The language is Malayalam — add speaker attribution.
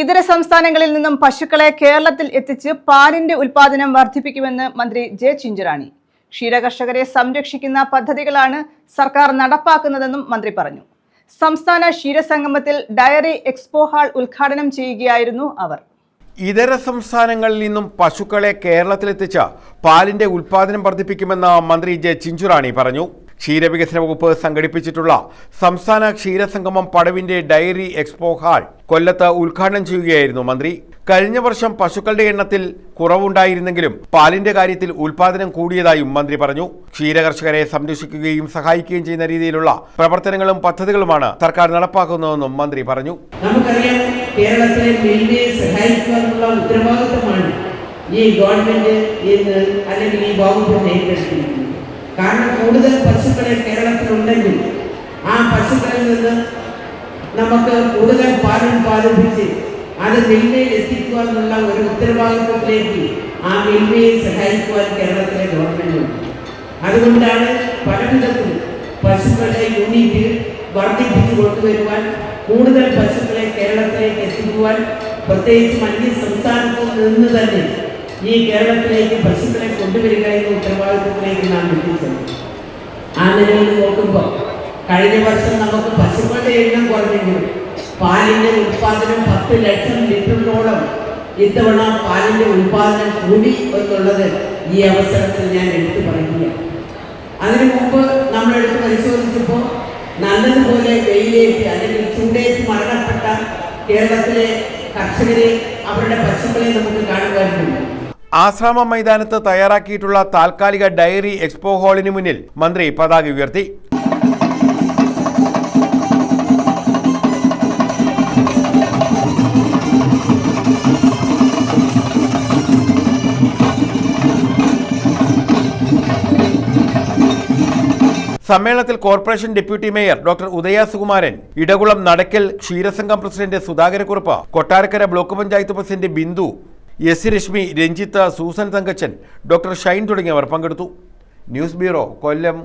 Speaker 1: ഇതര സംസ്ഥാനങ്ങളിൽ നിന്നും പശുക്കളെ കേരളത്തിൽ എത്തിച്ച് പാലിന്റെ ഉൽപാദനം വർദ്ധിപ്പിക്കുമെന്ന് മന്ത്രി ജെ ചിഞ്ചുറാണി. ക്ഷീരകർഷകരെ സംരക്ഷിക്കുന്ന പദ്ധതികളാണ് സർക്കാർ നടപ്പാക്കുന്നതെന്നും മന്ത്രി പറഞ്ഞു. സംസ്ഥാന ക്ഷീരസംഗമത്തിൽ ഡയറി എക്സ്പോ ഹാൾ ഉദ്ഘാടനം ചെയ്യുകയായിരുന്നു അവർ.
Speaker 2: ഇതര സംസ്ഥാനങ്ങളിൽ നിന്നും പശുക്കളെ കേരളത്തിലെത്തിച്ച് പാലിന്റെ ഉൽപാദനം വർദ്ധിപ്പിക്കുമെന്ന് മന്ത്രി ജെ ചിഞ്ചുറാണി പറഞ്ഞു. ക്ഷീരവികസന വകുപ്പ് സംഘടിപ്പിച്ചിട്ടുള്ള സംസ്ഥാന ക്ഷീരസംഗമം പടവിന്റെ ഡയറി എക്സ്പോ ഹാൾ കൊല്ലത്ത് ഉദ്ഘാടനം ചെയ്യുകയായിരുന്നു മന്ത്രി. കഴിഞ്ഞ വർഷം പശുക്കളുടെ എണ്ണത്തിൽ കുറവുണ്ടായിരുന്നെങ്കിലും പാലിന്റെ കാര്യത്തിൽ ഉൽപാദനം കൂടിയതായും മന്ത്രി പറഞ്ഞു. ക്ഷീരകർഷകരെ സംരക്ഷിക്കുകയും സഹായിക്കുകയും ചെയ്യുന്ന രീതിയിലുള്ള പ്രവർത്തനങ്ങളും പദ്ധതികളുമാണ് സർക്കാർ നടപ്പാക്കുന്നതെന്നും മന്ത്രി പറഞ്ഞു.
Speaker 3: നമുക്കറിയാം കേരളത്തിലെ സഹായിക്കാനുള്ള ഉത്തരവാദിത്തമാണ് ഈ ഗവൺമെന്റ് ഇന്ന് അല്ലെങ്കിൽ ഈ വകുപ്പ് ഏറ്റെടുത്തിരിക്കുന്നത്. കാരണം കൂടുതൽ പശുക്കളെ കേരളത്തിലുണ്ടെങ്കിൽ ആ പശുക്കളിൽ നിന്ന് നമുക്ക് കൂടുതൽ പാലും പാലിപ്പിച്ച് അത് മിൽമയിൽ എന്നുള്ള ഒരു ഉത്തരവാദിത്വത്തിലേക്ക് ആ മിൽമയെ സഹായിക്കുവാൻ കേരളത്തിലെ ഗവൺമെന്റ് ഉണ്ട്. അതുകൊണ്ടാണ് പലവിധത്തിൽ പശുക്കളുടെ യൂണിറ്റ് വർദ്ധിപ്പിച്ചു കൊണ്ടുവരുവാൻ കൂടുതൽ പശുക്കളെ കേരളത്തിലേക്ക് എത്തിക്കുവാൻ പ്രത്യേകിച്ച് അന്യ സംസ്ഥാനത്തു നിന്ന് തന്നെ ഈ കേരളത്തിലേക്ക് പശുക്കളെ കൊണ്ടുവരിക എന്ന ഉത്തരവാദിത്വത്തിലേക്ക് നാം എത്തിച്ചത് ആ നോക്കുമ്പോൾ കഴിഞ്ഞ വർഷം നമുക്ക് പശുക്കളുടെ എണ്ണം കുറഞ്ഞെങ്കിലും പാലിന്റെ ഉത്പാദനം പത്ത് ലക്ഷം ലിറ്ററിനോളം ഇത്തവണ പാലിന്റെ ഉത്പാദനം കൂടി എന്നുള്ളത് ഈ അവസരത്തിൽ ഞാൻ എടുത്തു പറയുകയാണ്. അതിനു മുമ്പ് നമ്മൾ എടുത്ത് പരിശോധിച്ചപ്പോൾ നല്ലതുപോലെ വെയിലേറ്റ് അല്ലെങ്കിൽ ചൂടേറ്റ് മരണപ്പെട്ട കേരളത്തിലെ കർഷകരെ അവരുടെ പശുക്കളെ നമുക്ക് കാണുവാനുണ്ട്
Speaker 2: ആശ്രാമ മൈതാനത്ത് തയ്യാറാക്കിയിട്ടുള്ള താൽക്കാലിക ഡയറി എക്സ്പോ ഹാളിന് മുന്നിൽ മന്ത്രി പതാക ഉയർത്തി. സമ്മേളനത്തിൽ corporation deputy mayor doctor Udaya Sukumaran Edakulam Nadakkal ക്ഷീരസംഘം president Sudhakarakkurup Kottarakkara block panchayat president Bindu S Reshmi Ranjith Susan Thankachan doctor Shine തുടങ്ങിയവർ പങ്കെടുത്തു. News bureau Kollam.